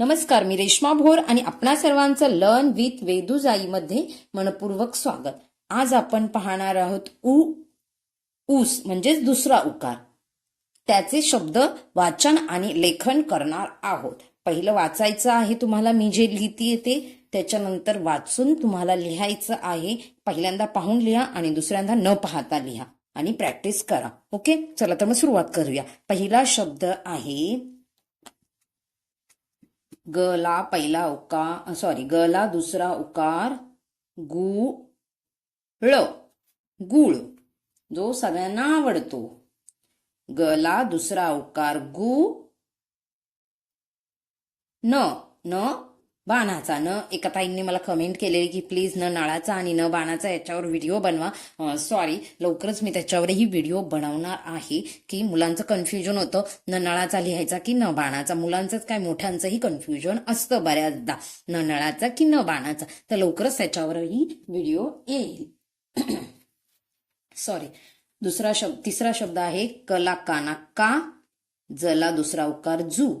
नमस्कार मी रेश्मा भोर आणि आपणा सर्वांचं लर्न विथ वेदुजाईमध्ये मनपूर्वक स्वागत. आज आपण पाहणार आहोत उ ऊस म्हणजेच दुसरा उकार. त्याचे शब्द वाचन आणि लेखन करणार आहोत. पहिलं वाचायचं आहे तुम्हाला मी जे लिहिते ते त्याच्यानंतर वाचून तुम्हाला लिहायचं आहे. पहिल्यांदा पाहून लिहा आणि दुसऱ्यांदा न पाहता लिहा आणि प्रॅक्टिस करा. ओके चला तर मग सुरुवात करूया. पहिला शब्द आहे ग ला पहिला उकार सॉरी ग ला दुसरा उकार गु ळ गुळ जो सगळ्यांना आवडतो. ग ला दुसरा उकार गु न न बाणाचा. न एका ताईंनी मला कमेंट केलेली की प्लीज न नळाचा आणि न बाणाचा याच्यावर व्हिडिओ बनवा. सॉरी लवकरच मी त्याच्यावरही व्हिडिओ बनवणार आहे की मुलांचं कन्फ्युजन होतं न नळाचा लिहायचा की न बाणाचा. मुलांचंच काय मोठ्यांचंही कन्फ्युजन असतं बऱ्याचदा. न नळाचा की न बाणाचा. तर लवकरच त्याच्यावरही व्हिडिओ येईल. सॉरी दुसरा शब्द तिसरा शब्द आहे कला काना का जला दुसरा उकार जू.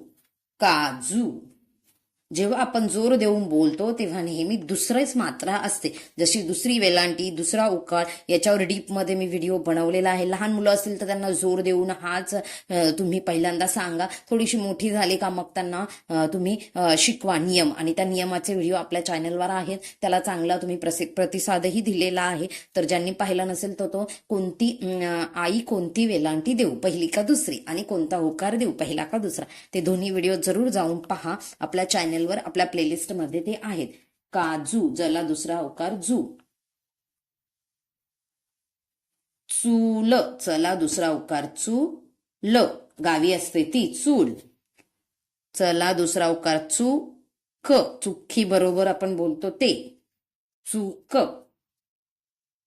काजू. जेव्हा आपण जोर देऊन बोलतो तेव्हा नेहमी दुसरेच मात्रा असते. जशी दुसरी वेलांटी दुसरा उकार याच्यावर डीपमध्ये मी व्हिडिओ बनवलेला आहे. लहान मुलं असतील तर त्यांना जोर देऊन हाच तुम्ही पहिल्यांदा सांगा. थोडीशी मोठी झाली का मग त्यांना तुम्ही शिकवा नियम. आणि त्या नियमाचे व्हिडिओ आपल्या चॅनलवर आहेत. त्याला चांगला तुम्ही प्रसि- प्रतिसादही दिलेला आहे. तर ज्यांनी पाहिला नसेल तर तो कोणती आई कोणती वेलांटी देऊ? पहिली का दुसरी? आणि कोणता होकार देऊ? पहिला का दुसरा? ते दोन्ही व्हिडिओ जरूर जाऊन पहा. आपल्या चॅनल चॅनलवर आपल्या प्लेलिस्टमध्ये ते आहेत. काजू ज्याला दुसरा होकार जू. चूल चला दुसरा उकार चू. ल गावी असते ती चूल. चला दुसरा उकार चू. क चुखी बरोबर आपण बोलतो ते. चूक.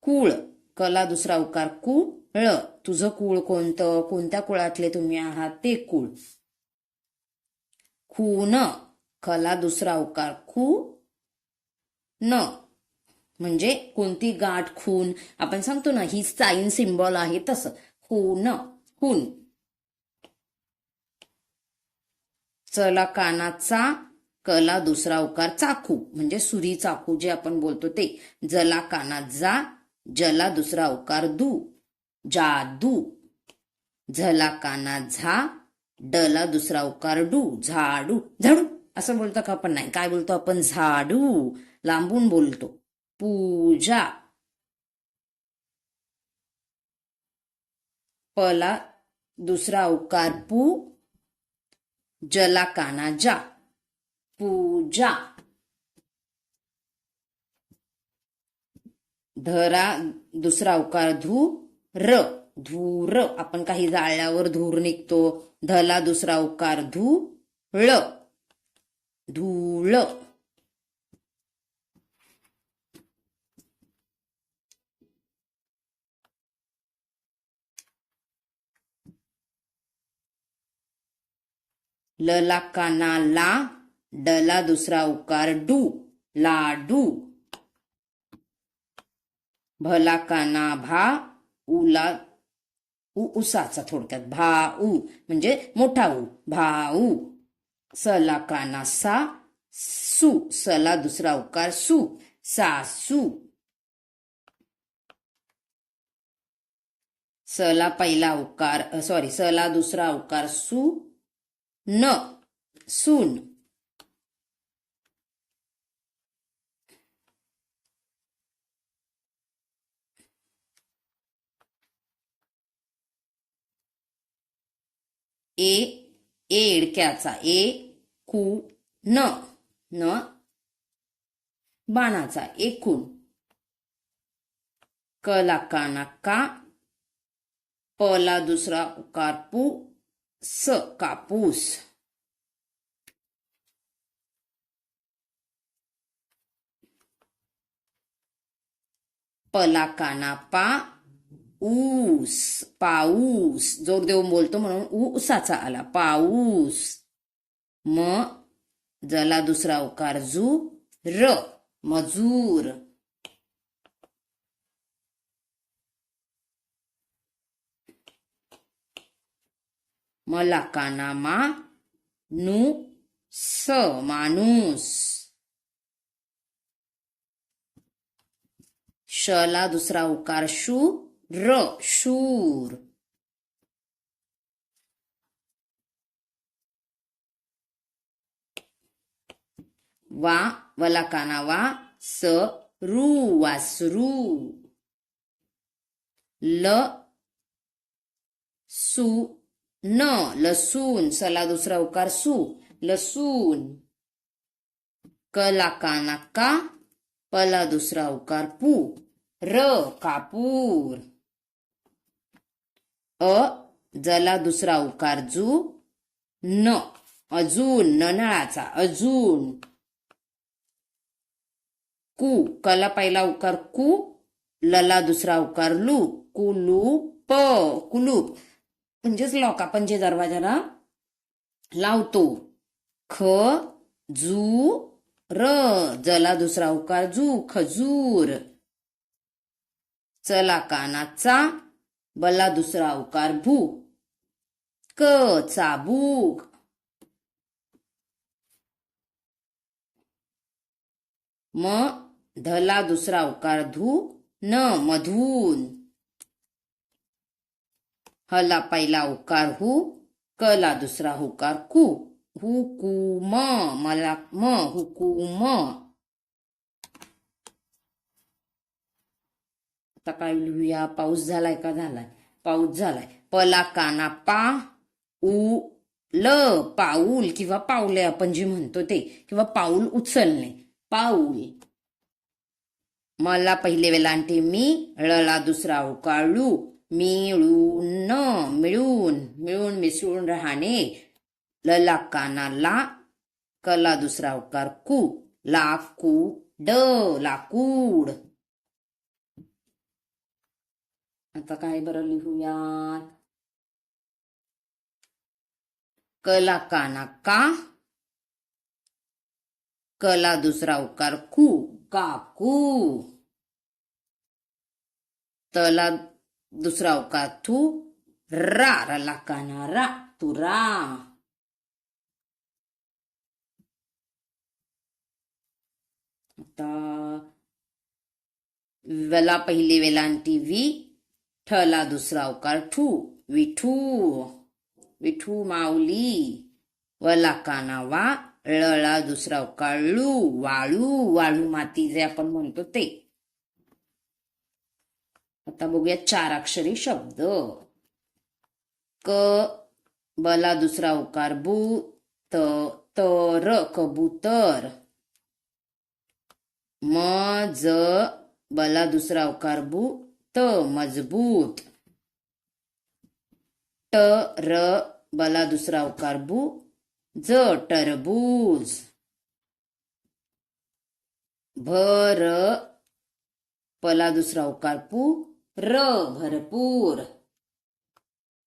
कुळ कला दुसरा उकार कुळ. तुझं कुळ कोणतं? कोणत्या कुळातले तुम्ही आहात? ते कुळ. खून कला दुसरा उकार. खू न. म्हणजे कोणती गाठ खून. आपण सांगतो ना ही साईन सिम्बॉल आहे तसं. खून खून. चला कानाचा कला दुसरा उकार. चाकू म्हणजे सुरी चाकू जे आपण बोलतो ते. जला कानात जा जला दुसरा उकार दू. जादू. झला कानात झा डला दुसरा उकार डू. झाडू. झाडू. असं बोलतो का आपण नाही. काय बोलतो आपण? झाडू. लांबून बोलतो. पूजा. पला. दुसरा उकार पू. जला काना जा. पूजा. धरा. दुसरा उकार धू. र. धूर. आपण काही जाळल्यावर धूर निघतो. धला. दुसरा उकार धू. ळ. धूळ लला काना ला डला दुसरा उकार डू लाडू भला काना भा उला उ उसाचा थोडक्यात भाऊ म्हणजे मोठा ऊ भाऊ सला काना सा सू सला दुसरा उकार सू सासू सला पहिला उकार सॉरी सला दुसरा उकार सू न सून. ए एडक्याचा. ए कु न. न. बाणाचा. एकूण. कला काना का. पला दुसरा उकार पू स कापूस. पला काना पा. ऊस पाऊस जोर देऊन बोलतो म्हणून ऊसाचा आला पाऊस म जला दुसरा उकार जू र मजूर मला कानामा नु स माणूस शला दुसरा उकार शू र शूर वा वला काना वा स रू वासरू ल सु न लसून सला दुसरा उकार सु लसून कला काना का पला दुसरा उकार पू र कापूर अ जला दुसरा उकार जू न अजून ननळाचा अजून. कु कला पहिला उकार कु लला दुसरा उकार लू कुलू प कुलूप. म्हणजेच लॉक आपण जे दरवाजाला लावतो. ख जू र जला दुसरा उकार जू खजूर. चला कानाचा. बला दुसरा उकार भू. क चाबूक म धला दुसरा उकार धू. न मधून. हला पहिला उकार हु कला दुसरा उकार कु. हु कु म मला म हुकुम. आता काय लिहूया? पाऊस झालाय का? झालाय. पाऊस झालाय. पला काना पा उ ल पाऊल किंवा पावले आपण जे म्हणतो ते किंवा पाऊल उचलणे. पाऊल. मला पहिले वेलांटे मी ळला दुसरा उकाळू. मिळून मिळून मिळून मिसळून राहणे. लला काना ला कला दुसरा उकार कू. लाकू ड लाकूड. आता काय बरं लिहूयात? कला काना का कला दुसरा उकार कू काकू तला दुसरा उकार थू रा रला काना रा तुरा आता वेला पहिली वेलांटी वी ठला दुसरा उकार ठू. विठू. विठू माऊली. वला काना वा. लळा दुसरा उकार लू. वाळू. वाळू माती जे आपण म्हणतो ते. आता बघूया चार अक्षरी शब्द. क बला दुसरा उकार बू. त तर कबूतर. म ज बला दुसरा उकार बू. त मजबूत. ट र बला दुसरा उकार बू. ज टरबूज. भर पला दुसरा उकार पू. र भरपूर.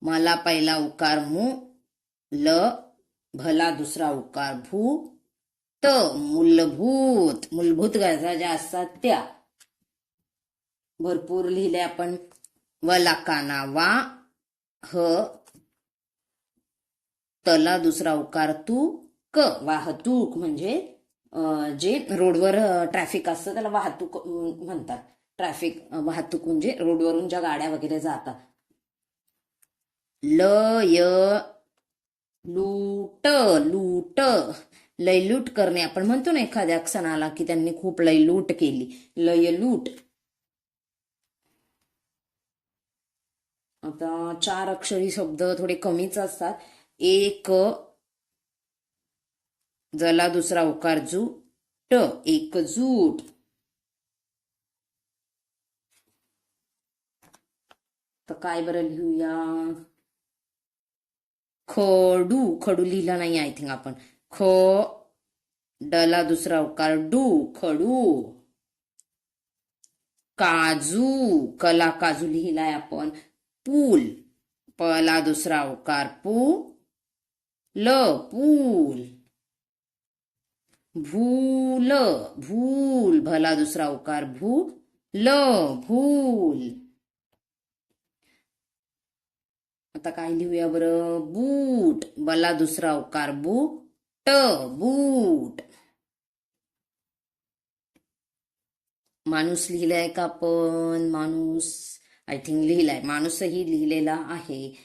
मला पहिला उकार मू. ल भला दुसरा उकार भू. त मूलभूत. मूलभूत गरजा ज्या असतात त्या. भरपूर लिहिले आपण. वला काना वा ह तला दुसरा उकार तू क वाहतूक म्हणजे जे रोडवर ट्रॅफिक असतं त्याला वाहतूक म्हणतात. ट्रॅफिक वाहतूक म्हणजे रोडवरून ज्या गाड्या वगैरे जातात. ल य लूट लूट. लयलूट करणे आपण म्हणतो ना एखाद्या क्षणाला की त्यांनी खूप लयलूट केली. लयलूट. आता चार अक्षरी शब्द थोडे कमीच असतात. एक जला दुसरा उकार जू ट एकजूट तर काय बरं लिहूया? खडू खडू लिहिला नाही आय थिंक आपण. ख डला दुसरा उकार डू खडू. काजू कला काजू लिहिलाय आपण. पूल. पला दुसरा उकार पू ल पूल. भूल भूल. भला दुसरा उकार भू ल भूल. आता काय लिहूया बरं? बूट. बला दुसरा उकार बू ट बूट. माणूस लिहिलाय का पण माणूस आय थिंक लिहिलाय. माणूसही लिहिलेला आहे.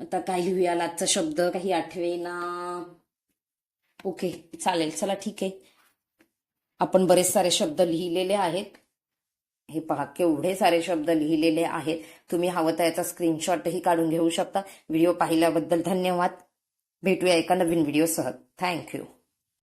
आता काय लिहूया आजचा शब्द काही आठवेना. ओके चालेल. चला ठीक आहे. आपण बरेच सारे शब्द लिहिलेले आहेत. हे पहा केवढे सारे शब्द लिहिलेले आहेत. तुम्ही हवं तर याचा स्क्रीनशॉटही काढून घेऊ शकता. व्हिडिओ पाहिल्याबद्दल धन्यवाद. भेटूया एका नवीन व्हिडिओसह. थँक्यू